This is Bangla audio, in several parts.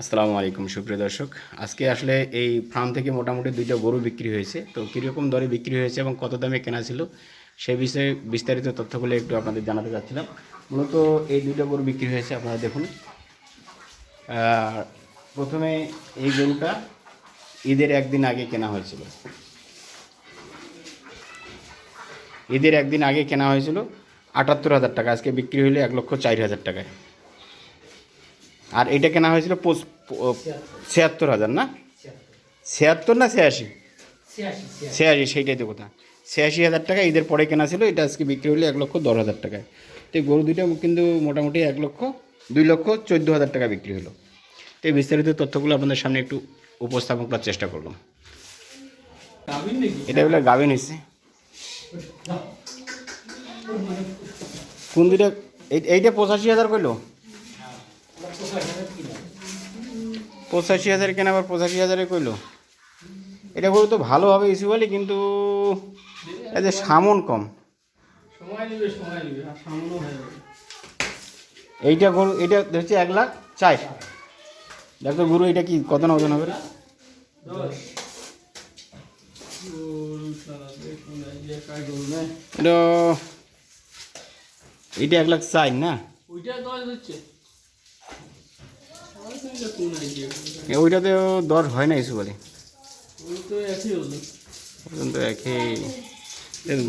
আসসালামু আলাইকুম, সুপ্রিয় দর্শক। আজকে আসলে এই ফার্ম থেকে মোটামুটি দুইটা গরু বিক্রি হয়েছে। তো কীরকম দরে বিক্রি হয়েছে এবং কত দামে কেনা ছিল সে বিষয়ে বিস্তারিত তথ্যগুলো একটু আপনাদের জানাতে চাচ্ছিলাম। মূলত এই দুইটা গরু বিক্রি হয়েছে, আপনারা দেখুন। প্রথমে এই গরুটা ঈদের একদিন আগে কেনা হয়েছিল। ঈদের একদিন আগে কেনা হয়েছিল আটাত্তর হাজার টাকা, আজকে বিক্রি হলো এক লক্ষ চার হাজার টাকায়। আর এটা কেনা হয়েছিল ছিয়াত্তর হাজার, না? ছিয়াত্তর না ছিয়াশি? ছিয়াশি, সেইটাই তো কথা। ছিয়াশি হাজার টাকা ঈদের পরে কেনা ছিল, এটা আজকে বিক্রি হলো এক লক্ষ দশ হাজার টাকায়। তো গরু দুইটা কিন্তু মোটামুটি এক লক্ষ, দুই লক্ষ চোদ্দ হাজার টাকা বিক্রি হলো। তো এই বিস্তারিত তথ্যগুলো আপনাদের সামনে একটু উপস্থাপন করার চেষ্টা করলাম এটা বলে গাভিন হয়েছে। কোন দুইটা, এই- এইটা পঁচাশি হাজার কইলো? পঁচাশি হাজার কেন আবার পঁচাশি হাজারে কইলো? এটা গরু তো ভালো হবে ইস্যু বলি কিন্তু যে সামন কম। হয়ে এইটা গরু এটা হচ্ছে এক লাখ চার। দেখো গরু এটা কি কত না ওজন হবে? রে? দশ। গরু সারা দেখুন এই যে কাজ গরু না এটা এইটা এক লাখ চার না? ওইটা দশ হচ্ছে আমার সঙ্গে কোন আইডিয়া এ, ওইটাতে দর হয় না ইস্যু বলে।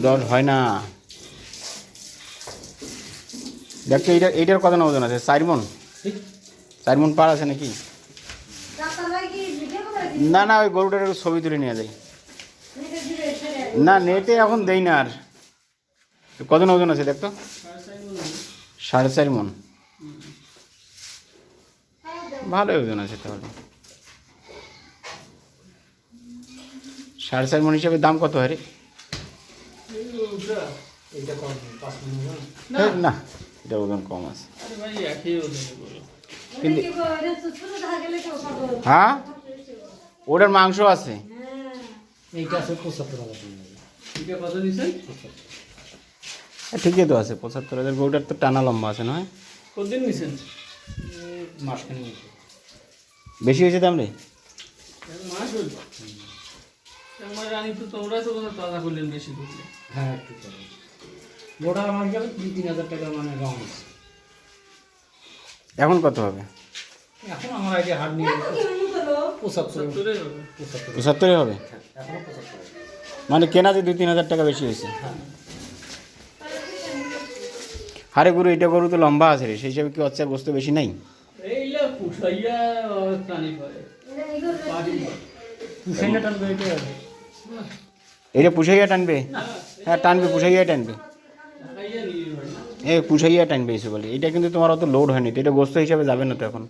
দর হয় না। দেখো এইটা, এইটার কত না ওজন আছে? চার মন পার আছে নাকি? না না, ওই গরুটার ছবি তুলে নিয়ে যাই। না, নেটে এখন দেই না আর। কত ওজন আছে দেখতো সাড়ে চার সাড়ে চার মন। ভালো ওজন আছে তাহলে। সাড়ে চার মন হিসাবে দাম কত হয় রে? না। এটা ওজন কম আছে। আরে কিন্তু হ্যাঁ? ওটার মাংস আছে। হ্যাঁ, ঠিকই তো আছে পঁচাত্তর হাজার। গরুটার তো টানা লম্বা আছে নয়? কতদিন নিছেন? মাসখানি। বেশি হয়েছে দাম রে হ্যাঁ মানে। এখন কত হবে? এখন আমার আইডিয়া হাট নিয়ে হবে। পঁচাত্তরে। হবে? মানে কেনাতে দুই তিন হাজার টাকা বেশি হয়েছে? আরে গরু এটা গরু তো লম্বা আছে রে সেই হিসাবে কি অচ্চার বস্তু বেশি নাই? এইলা পুষাইয়া টানি পায় পারি পুষাইনা টানবে এটা এটা পুষাইয়া টানবে হ্যাঁ টানবে পুষাইয়া টানবে ঢাকাইয়া নিয়ে হয় না এ পুষাইয়া টানবে এসে বলে এটা কিন্তু তোমার অত লোড হয়নি তো এটা গোস্ত হিসাবে যাবে না তো এখন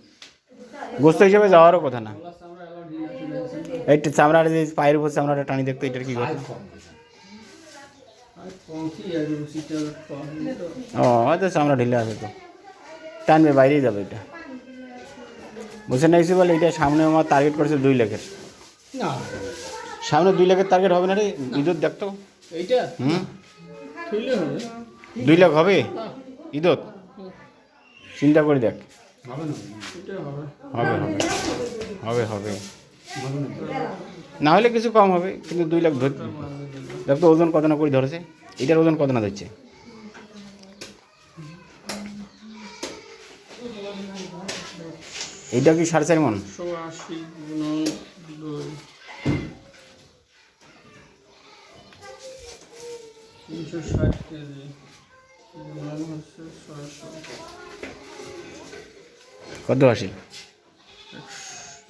গোস্ত হিসাবে যাওয়ারও কথা না প্লাস আমরা আবার দিয়ে চলে আসেন এইটা চামড়াটা যে পায়ের উপর চামড়াটা টানি দেখতো এটার কি কথা আয় কম দিছে। আর কম কি আর রুচিটা কম তো ও হয়তো চামড়া ঢিলে আছে তো টানবে বাইরেই যাবে এটা বুঝে না বলে এটা সামনে আমার টার্গেট করেছে দুই লাখের। না। সামনে দুই লাখের টার্গেট হবে না রে? ঈদত দেখতো এইটা? হুম? দুই লাখ হবে? ঈদত চিন্তা করে দেখ। হবে হবে। হবে হবে। না হলে কিছু কম হবে কিন্তু দুই লাখ ধর দেখ তো ওজন কত না করে ধরেছে? এটার ওজন কত না ধরছে? এইটা কি সাড়ে চার মন? একশো আশি তিনশো ষাট কেজি। হচ্ছে ছয়শো। কত আসে?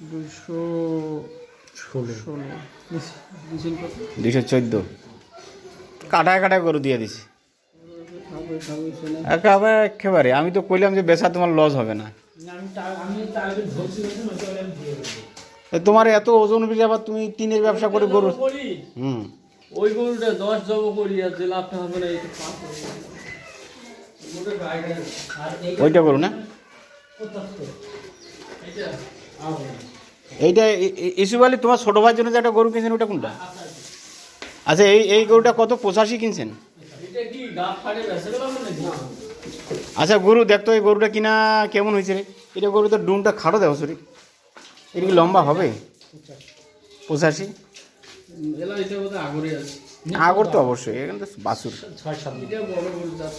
দুশো ষোলো। দুইশো চোদ্দ। কাটায় কাটায় গরু দিয়ে দিছি। একেবারে। আমি তো কইলাম যে বেচা তোমার লস হবে না। তোমার এত ওজন বেশি আবার তুমি টিনের ব্যবসা করে গরু হুম। ওই গরুটা দশ জব করি আর যে লাভটা হবে না ওইটা করু না। এইটা। ইস্যু বলে তোমার ছোটো ভাইয়ের জন্য যে একটা গরু কিনছেন ওটা কোনটা? আচ্ছা এই এই গরুটা কত পঁচাশি কিনছেন? এটা কি আচ্ছা গরু দেখতো এই গরুটা কিনা কেমন হয়েছে রে? এটা গরু তো ডুমটা খাটো দেওয়া সরি এটা কি লম্বা হবে? পঁচাশি? আগরে তো অবশ্যই এখানে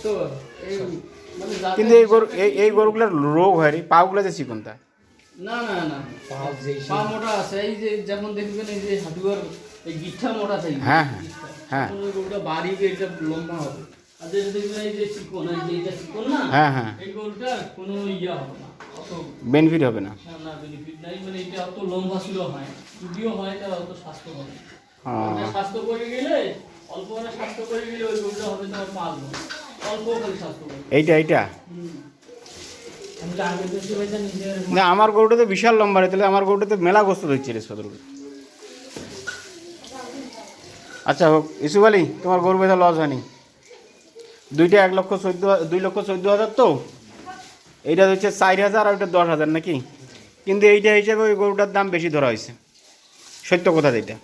তো এই মানে কিন্তু এই গরু এই এই গরুগুলোর রোগ হয় রে। পাগুলো যে চিকনতা না না না। পা মোটা আছে। এই যে যেমন দেখবেন এই যে হাঁটুয়ার এই গিঠা মোটা থাকে। হ্যাঁ, হ্যাঁ, হ্যাঁ। গরুটা বাড়ি এটা লম্বা হবে। হ্যাঁ হ্যাঁ। বেনিফিট হবে না স্বাস্থ্য করে গেলে অল্প স্বাস্থ্য করে গেলে ওই হবে তোমার পাঁচ অল্প স্বাস্থ্য এইটা এইটা? না আমার গরুটা তো বিশাল লম্বা রে তাহলে আমার গরুটা তো মেলা গোস্ত ধরছে রে সদর আচ্ছা হোক ইসু আলী তোমার গরু বেঁধে লস হয়নি? দুইটা এক লক্ষ চোদ্দ দুই লক্ষ চোদ্দ হাজার তো? এইটা হচ্ছে চার হাজার আর ওইটা দশ হাজার নাকি? কিন্তু এইটা হিসাবে ওই গরুটার দাম বেশি ধরা হয়েছে। সত্য কথা যেটা।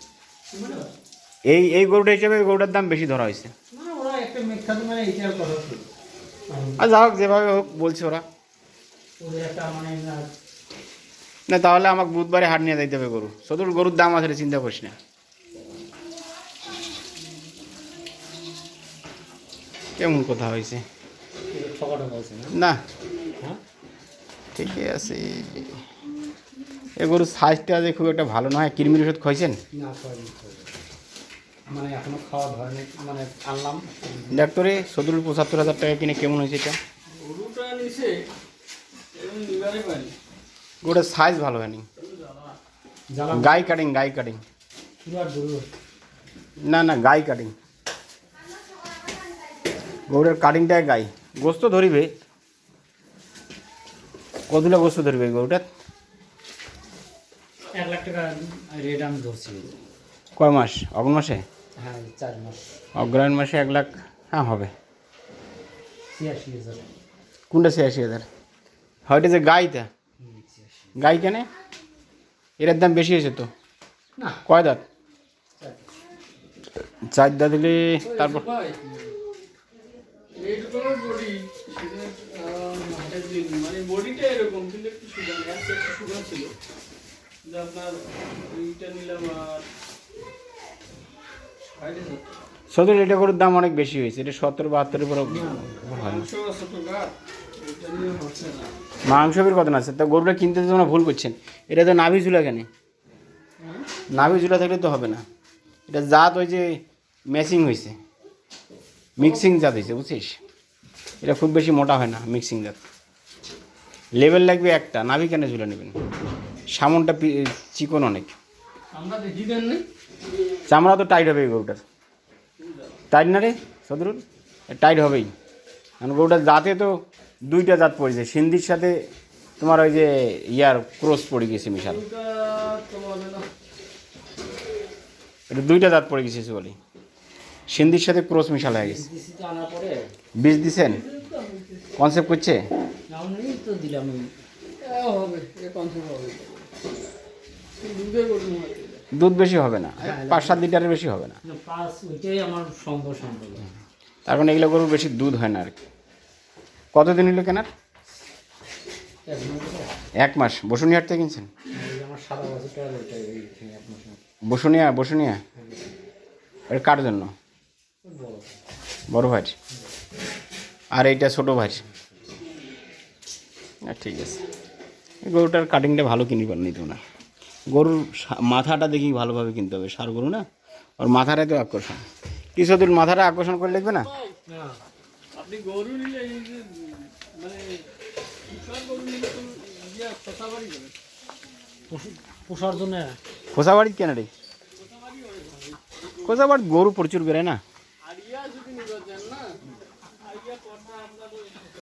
এই এই গরুটা হিসাবে ওই গরুটার দাম বেশি ধরা হয়েছে। আর যা হোক যেভাবে হোক বলছে ওরা। না, তাহলে আমাকে বুধবারে হাট নিয়ে যাইতে হবে গরু। সদুর গরুর দাম আছে চিন্তা করিস না। কেমন কথা হয়েছে? না। ঠিকই আছে। এ গরুর সাইজটা যে খুব একটা ভালো নয়। কৃমির ওষুধ খাইছেন? মানে এখনও খাওয়া ধরেনি মানে আনলাম। ডাক্তারে পঁচাত্তর হাজার টাকা কিনে কেমন হয়েছে এটা? গরুটার সাইজ ভালো হয়নি। গাই কাটিং গাই কাটিং না না গাই কাটিং গরুর কাটিংটায় গাই। গোস্ত ধরিবে? কতগুলো গোস্ত ধরবে গরুটার? এক লাখ টাকা রেট আমি ধরছি। কয় মাস? অগ্ন মাসে? হ্যাঁ চার মাস। অগ্রহায়ণ মাসে এক লাখ হ্যাঁ হবে। ছিয়াশি হাজার। কোনটা ছিয়াশি হাজার? হয়তো যে গাইটা গাই কেনে? এটার দাম বেশি হয়েছে তো? না। কয় দাঁত? চার। দাঁত। দিলে তারপর বডি মানে বডিটা এরকম কিন্তু একটু সুগার একটু একটু সুগার ছিল। কিন্তু আপনার এইটা নিলাম আর সাড়ে সতেরো এটা গরুর দাম অনেক বেশি হয়েছে। এটা সতেরো বাহাত্তরের উপর হয় না। মাংস আছে তো গা এটা নিয়ে হচ্ছে না। মাংস বের কত না আছে তা গরুটা কিনতে তো ভুল করছেন। এটা তো নাভি ঝুলা কেন। নাভি ঝুলা থাকলে তো হবে না। এটা জাত ওই যে ম্যাচিং হয়েছে। মিক্সিং জাত হয়েছে বুঝছিস? এটা খুব বেশি মোটা হয় না মিক্সিং জাত। লেভেল লাগবে একটা নাভি কেন ঝুলে নেবেন? সামনটা চিকন অনেক। চামড়া তো টাইট হবে গরুটার। টাইট না রে সদরুল? টাইট হবেই। কারণ গরুটার জাতে তো দুইটা জাত পড়েছে সিন্ধির সাথে তোমার ওই যে ইয়ার ক্রস পড়ে গেছে মিশাল। এটা দুইটা জাত পড়ে গেছে বলি। সিন্ধির সাথে ক্রস মিশাল হয়ে গেছে। বীজ দিছেন? কনসেপ্ট করছে? দুধে বেশি হবে না। পাঁচ সাত লিটারের বেশি হবে না। তার কারণে এগুলো গরুর বেশি দুধ হয় না আর কি। কতদিন হলো কেনার? এক মাস। বসুনিহাট থেকে কিনছেন। বসুনিয়া বসুনিয়া। এটা কার জন্য? বড় ভাই। আর এইটা ছোটো ভাই। আচ্ছা, ঠিক আছে। গরুটার কাটিংটা ভালো কিনবার নিত না। গরুর মাথাটা দেখি ভালোভাবে কিনতে হবে। সার গরু না? আর মাথাটাই তো আকর্ষণ। কিছু দূর মাথাটা আকর্ষণ করে লিখবে না? না আপনি গরু নিলে এই যে মানে বিশাল গরু নিলে তো ইয়া কথা বাড়ি যাবে পোষার জন্য। খোসাবাড়ি কেন রে? খোসাবাড়ি গরু প্রচুর বেড়ে না?